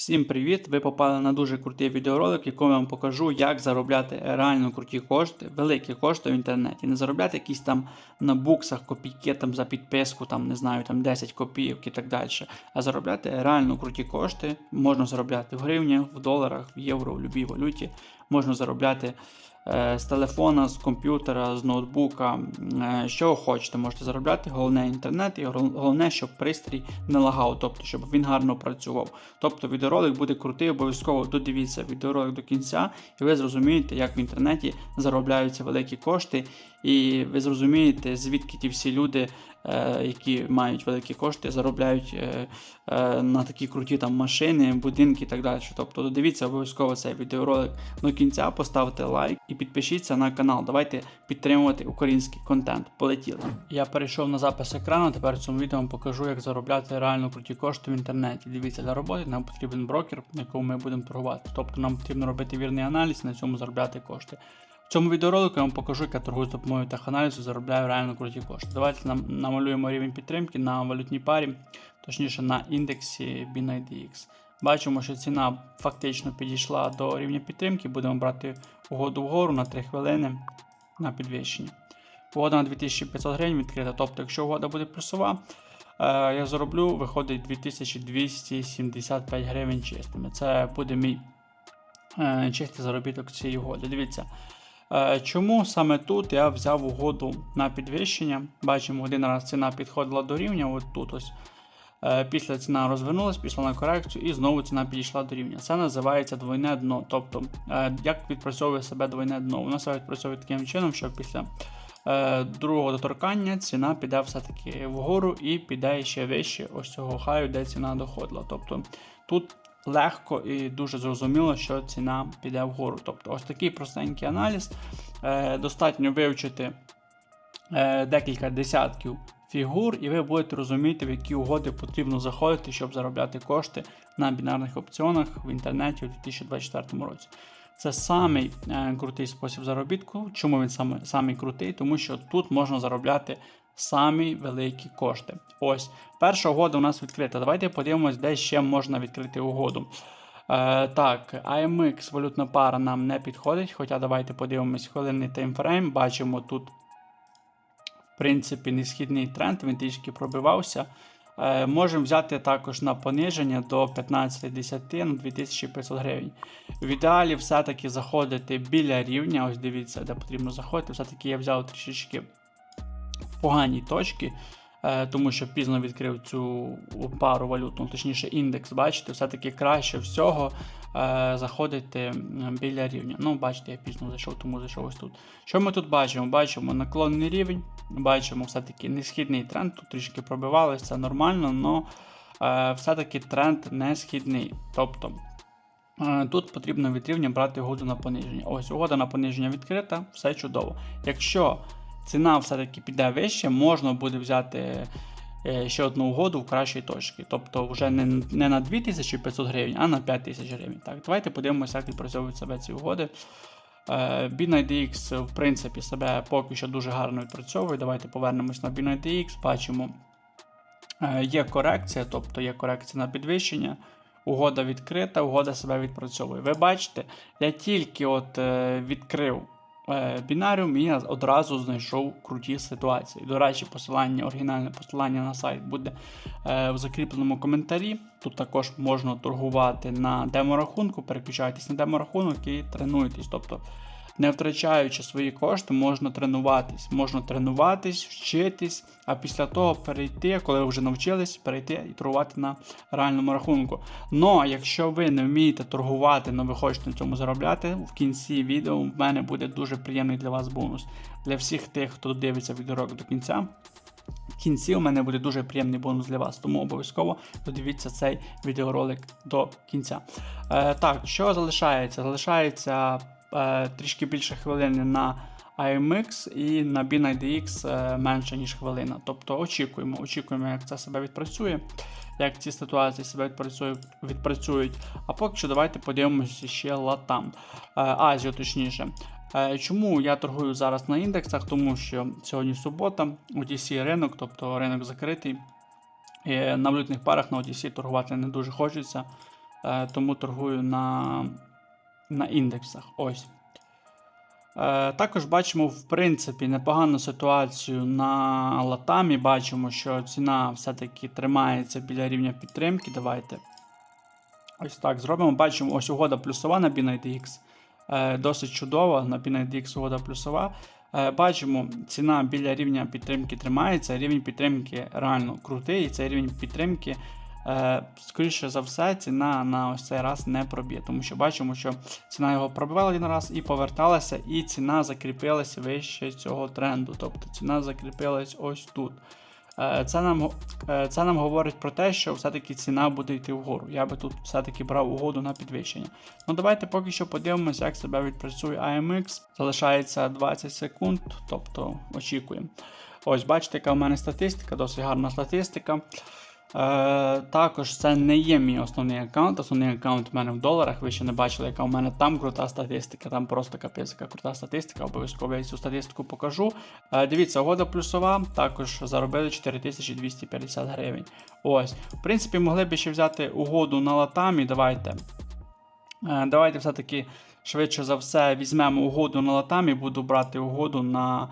Всім привіт! Ви попали на дуже крутий відеоролик, якому я вам покажу, як заробляти реально круті кошти, великі кошти в інтернеті. Не заробляти якісь там на буксах копійки там за підписку, там не знаю, там 10 копійок і так далі. А заробляти реально круті кошти. Можна заробляти в гривнях, в доларах, в євро, в будь-якій валюті. Можна заробляти з телефона, з комп'ютера, з ноутбука, е, що хочете, можете заробляти. Головне інтернет і головне, щоб пристрій не лагав, тобто щоб він гарно працював. Тобто відеоролик буде крутий, обов'язково додивіться відеоролик до кінця, і ви зрозумієте, як в інтернеті заробляються великі кошти, і ви зрозумієте, звідки ті всі люди, е, які мають великі кошти, заробляють е, е, на такі круті там машини, будинки і так далі. Тобто додивіться обов'язково цей відеоролик до кінця, поставте лайк і підпишіться на канал. Давайте підтримувати український контент. Полетіли. Я перейшов на запис екрану. Тепер в цьому відео вам покажу, як заробляти реально круті кошти в інтернеті. Дивіться, для роботи нам потрібен брокер, на якому ми будемо торгувати. Тобто нам потрібно робити вірний аналіз на цьому заробляти кошти. В цьому відеоролику я вам покажу, як я торгую з допомогою теханалізу, заробляю реально круті кошти. Давайте нам намалюємо рівень підтримки на валютній парі, точніше на індексі BNIDX. Бачимо, що ціна фактично підійшла до рівня підтримки. Будемо брати угоду вгору на 3 хвилини на підвищення. Угода на 2500 гривень відкрита. Тобто, якщо угода буде плюсова, е, я зароблю, виходить 2275 гривень чистими. Це буде мій е, чистий заробіток цієї угоди. Дивіться. Е, Чому саме тут я взяв угоду на підвищення? Бачимо, один раз ціна підходила до рівня, от тут ось. Е, Після ціна розвернулась, пішла на корекцію і знову ціна підійшла до рівня. Це називається двойне дно. Тобто, е, як відпрацьовує себе двойне дно? Воно себе відпрацьовує таким чином, що після другого доторкання ціна піде все-таки вгору і піде ще вище ось цього хаю, де ціна доходила. Тобто тут легко і дуже зрозуміло, що ціна піде вгору. Тобто, ось такий простенький аналіз. Е, достатньо вивчити е, декілька десятків фігур, і ви будете розуміти, в які угоди потрібно заходити, щоб заробляти кошти на бінарних опціонах в інтернеті у 2024 році. Це самий е, крутий спосіб заробітку. Чому він саме, самий крутий? Тому що тут можна заробляти самі великі кошти. Ось, перша угода у нас відкрита. Давайте подивимось, де ще можна відкрити угоду. Е, так, AMX валютна пара нам не підходить, хоча давайте подивимось хвилинний таймфрейм. Бачимо тут, в принципі, несхідний тренд, він трішки пробивався. Е, можемо взяти також на пониження до 15.10 на 2500 гривень. В ідеалі все-таки заходити біля рівня, ось дивіться, де потрібно заходити. Все-таки я взяв трішечки в поганій точці, е, тому що пізно відкрив цю пару валютну, точніше індекс, бачите, все-таки краще всього е, заходити біля рівня. Ну, бачите, я пізно зайшов, тому зайшов ось тут. Що ми тут бачимо? Бачимо наклонний рівень, бачимо все-таки несхідний тренд, тут трішки пробивалися, це нормально, але все-таки тренд не східний. Тобто Е, Тут потрібно від рівня брати угоду на пониження. Ось угода на пониження відкрита, все чудово. Якщо ціна все-таки піде вище, можна буде взяти е, ще одну угоду в кращій точці. Тобто вже не, не на 2500 гривень, а на 5000 гривень. Так, давайте подивимося, як відпрацьовують себе ці угоди. Е, BNIDX, в принципі, себе поки що дуже гарно відпрацьовує. Давайте повернемось на BNIDX, бачимо. Е, Є корекція, тобто є корекція на підвищення. Угода відкрита, угода себе відпрацьовує. Ви бачите, я тільки от е, відкрив е, бінаріум і я одразу знайшов круті ситуації. До речі, посилання, оригінальне посилання на сайт буде е, в закріпленому коментарі. Тут також можна торгувати на деморахунку, переключайтесь на деморахунок і тренуйтесь. Тобто, не втрачаючи свої кошти, можна тренуватись. Можна тренуватись, вчитись, а після того перейти, коли ви вже навчились, перейти і торгувати на реальному рахунку. Но якщо ви не вмієте торгувати, але ви хочете на цьому заробляти, в кінці відео в мене буде дуже приємний для вас бонус. Для всіх тих, хто дивиться відеорок до кінця. В кінці у мене буде дуже приємний бонус для вас, тому обов'язково додивіться цей відеоролик до кінця. Е, так, що залишається? Залишається трішки більше хвилини на IMX і на BNIDX е, менше, ніж хвилина. Тобто очікуємо, очікуємо, як це себе відпрацює, як ці ситуації себе відпрацюють. А поки що давайте подивимося ще латам, е, Азію точніше. Е, Чому я торгую зараз на індексах? Тому що сьогодні субота, OTC ринок, тобто ринок закритий. І на валютних парах на OTC торгувати не дуже хочеться. Е, тому торгую на, на індексах. Ось. Е, Також бачимо, в принципі, непогану ситуацію на латамі. Бачимо, що ціна все-таки тримається біля рівня підтримки. Давайте ось так зробимо. Бачимо, ось угода плюсова на BNIDX. Е, Досить чудова. На BNIDX угода плюсова. Е, Бачимо, ціна біля рівня підтримки тримається. Рівень підтримки реально крутий. І цей рівень підтримки. Е, скоріше за все, ціна на ось цей раз не проб'є, тому що бачимо, що ціна його пробивала один раз і поверталася, і ціна закріпилась вище цього тренду. Тобто ціна закріпилась ось тут. Е, Це нам, е, це нам говорить про те, що все-таки ціна буде йти вгору. Я би тут все-таки брав угоду на підвищення. Ну давайте поки що подивимося, як себе відпрацює AMX. Залишається 20 секунд, тобто очікуємо. Ось, бачите, яка в мене статистика, досить гарна статистика. Е, також це не є мій основний аккаунт. Основний аккаунт в мене в доларах. Ви ще не бачили, яка в мене там крута статистика. Там просто капець, яка крута статистика. Обов'язково я цю статистику покажу. Е, дивіться, угода плюсова. Також заробили 4250 гривень. Ось. В принципі, могли б ще взяти угоду на латамі. Давайте. Е, давайте все-таки швидше за все візьмемо угоду на латамі. Буду брати угоду на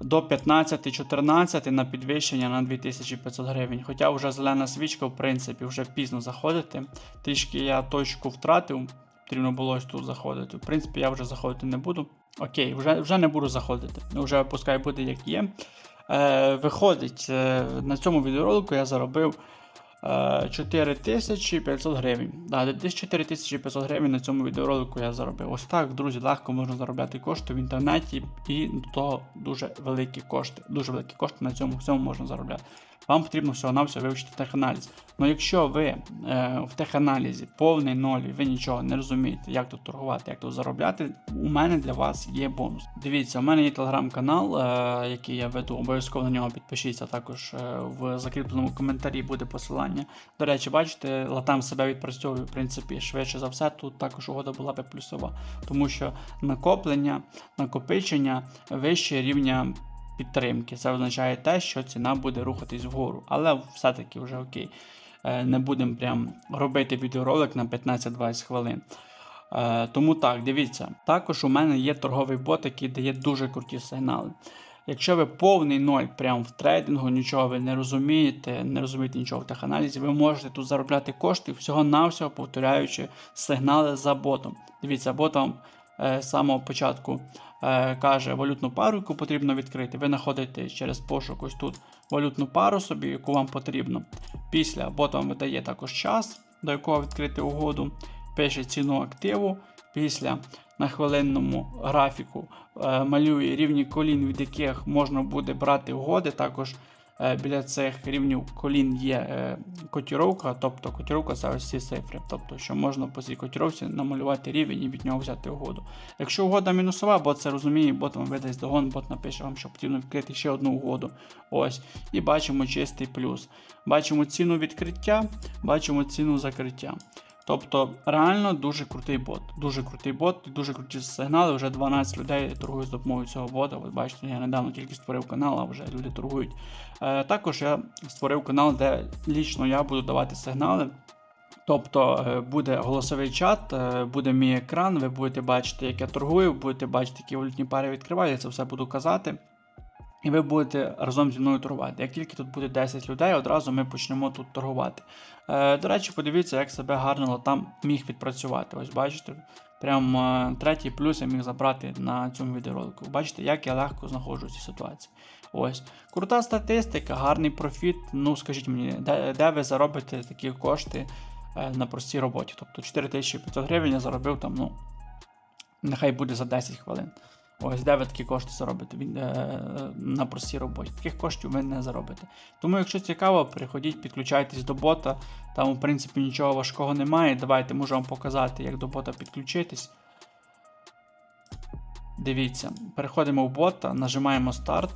до 15-14 на підвищення на 2500 гривень. Хоча вже зелена свічка, в принципі, вже пізно заходити. Трішки я точку втратив, потрібно було ось тут заходити. В принципі, я вже заходити не буду. Окей, вже, вже не буду заходити. Вже пускай буде як є. Е, виходить, е, на цьому відеоролику я заробив 4500 гривень. Да, десь 4500 гривень на цьому відеоролику я заробив. Ось так, друзі, легко можна заробляти кошти в інтернеті і до того дуже великі кошти. Дуже великі кошти на цьому всьому можна заробляти. Вам потрібно всього-навсього вивчити теханаліз. Ну якщо ви е, в теханалізі повний ноль, і ви нічого не розумієте, як тут торгувати, як тут заробляти, у мене для вас є бонус. Дивіться, у мене є телеграм-канал, е, який я веду, обов'язково на нього підпишіться. Також е, в закріпленому коментарі буде посилання. До речі, бачите, латам себе відпрацьовує, в принципі, швидше за все, тут також угода була би плюсова, тому що накоплення, накопичення вище рівня підтримки. Це означає те, що ціна буде рухатись вгору. Але все-таки вже окей. Е, Не будемо прям робити відеоролик на 15-20 хвилин. Е, Тому так, дивіться. Також у мене є торговий бот, який дає дуже круті сигнали. Якщо ви повний ноль прямо в трейдингу, нічого ви не розумієте, не розумієте нічого в теханалізі, ви можете тут заробляти кошти всього-навсього повторяючи сигнали за ботом. Дивіться, бот вам е, з самого початку каже, валютну пару, яку потрібно відкрити. Ви знаходите через пошук ось тут валютну пару собі, яку вам потрібно. Після бот вам видає також час, до якого відкрити угоду, пише ціну активу. Після на хвилинному графіку е, малює рівні колін, від яких можна буде брати угоди. Також е, біля цих рівнів колін є е, котіровка, тобто котіровка це ось ці цифри. Тобто, що можна по цій котіровці намалювати рівень і від нього взяти угоду. Якщо угода мінусова, бот це розуміє, бот вам видасть догон, бот напише вам, що потрібно відкрити ще одну угоду. Ось. І бачимо чистий плюс. Бачимо ціну відкриття, бачимо ціну закриття. Тобто реально дуже крутий бот. Дуже крутий бот, дуже круті сигнали. Вже 12 людей торгують з допомогою цього бота. Ви бачите, я недавно тільки створив канал, а вже люди торгують. Е, також я створив канал, де лічно я буду давати сигнали. Тобто е, буде голосовий чат, е, буде мій екран, ви будете бачити, як я торгую, будете бачити, які валютні пари відкриваю, я це все буду казати. І ви будете разом зі мною торгувати. Як тільки тут буде 10 людей, одразу ми почнемо тут торгувати. Е, до речі, подивіться, як себе гарно там міг відпрацювати. Ось бачите, прям е, третій плюс я міг забрати на цьому відеоролику. Бачите, як я легко знаходжу в цій ситуації. Ось. Крута статистика, гарний профіт. Ну, скажіть мені, де, де ви заробите такі кошти е, на простій роботі? Тобто 4500 гривень я заробив там, ну, нехай буде за 10 хвилин. Ось де ви такі кошти заробите Він, е, на простій роботі. Таких коштів ви не заробите. Тому, якщо цікаво, приходіть, підключайтесь до бота. Там, в принципі, нічого важкого немає. Давайте можу вам показати, як до бота підключитись. Дивіться, переходимо в бота, нажимаємо старт.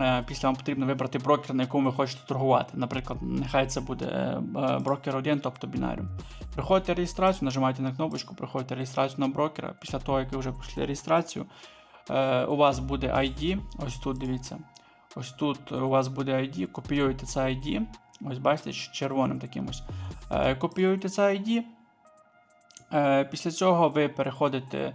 Е, Після вам потрібно вибрати брокер, на якому ви хочете торгувати. Наприклад, нехай це буде е, е, брокер 1, тобто бінаріум. Приходите реєстрацію, нажимаєте на кнопочку, приходите реєстрацію на брокера. Після того, як ви вже пройшли реєстрацію, е, у вас буде ID. Ось тут дивіться. Ось тут у вас буде ID, копіюєте це ID. Ось бачите, червоним таким ось. Е, Копіюєте це ID. Е, Після цього ви переходите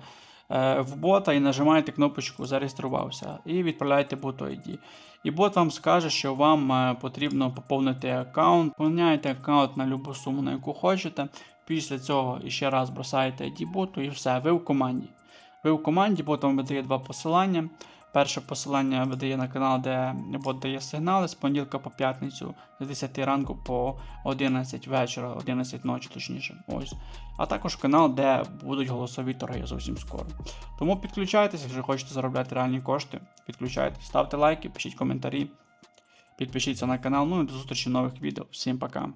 е, в бота і нажимаєте кнопочку Зареєструвався і відправляєте бот ID. І бот вам скаже, що вам е, потрібно поповнити аккаунт. Поповняєте аккаунт на любу суму, на яку хочете. Після цього ще раз бросаєте ID боту і все, ви в команді. Ви в команді, бот вам видає два посилання. Перше посилання видає на канал, де бот дає сигнали з понеділка по п'ятницю з 10 ранку по 11 вечора, 11 ночі, точніше. Ось. А також канал, де будуть голосові торги зовсім скоро. Тому підключайтеся, якщо хочете заробляти реальні кошти. Підключайтесь, ставте лайки, пишіть коментарі, підпишіться на канал. Ну і до зустрічі нових відео. Всім пока.